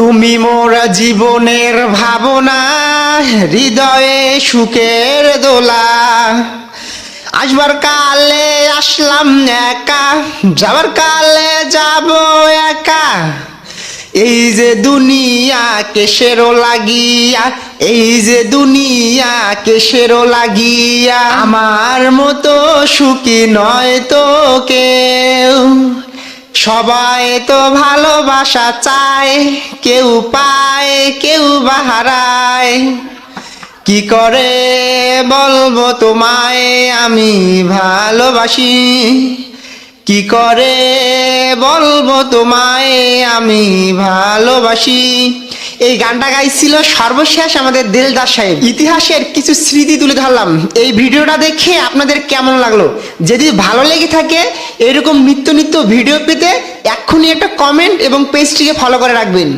তুমি মোরা জীবনের ভাবনা, হৃদয়ে সুখের দোলা। আসবার কালে আসলাম একা, যাবার কালে যাব একা। এই যে দুনিয়া কেসেরও লাগিয়া, এই যে দুনিয়া কেসেরও লাগিয়া, আমার মতো সুখী নয় তো কেউ। সবাই তো ভালোবাসা চায়, কেউ পায়, কেউ বাহারায় কি করে বলব তোমায়, আমি ভালোবাসি। কি করে বলব তোমায়, আমি ভালোবাসি। এই গানটা গাইছিল সর্বশেষ আমাদের দিলদার সাহেব। ইতিহাসের কিছু স্মৃতি তুলে ধরলাম। এই ভিডিওটা দেখে আপনাদের কেমন লাগল? যদি ভালো লেগে থাকে, এরকম নিত্য নিত্য ভিডিও পেতে এক্ষুনি একটা কমেন্ট এবং পেজটিকে ফলো করে রাখবেন।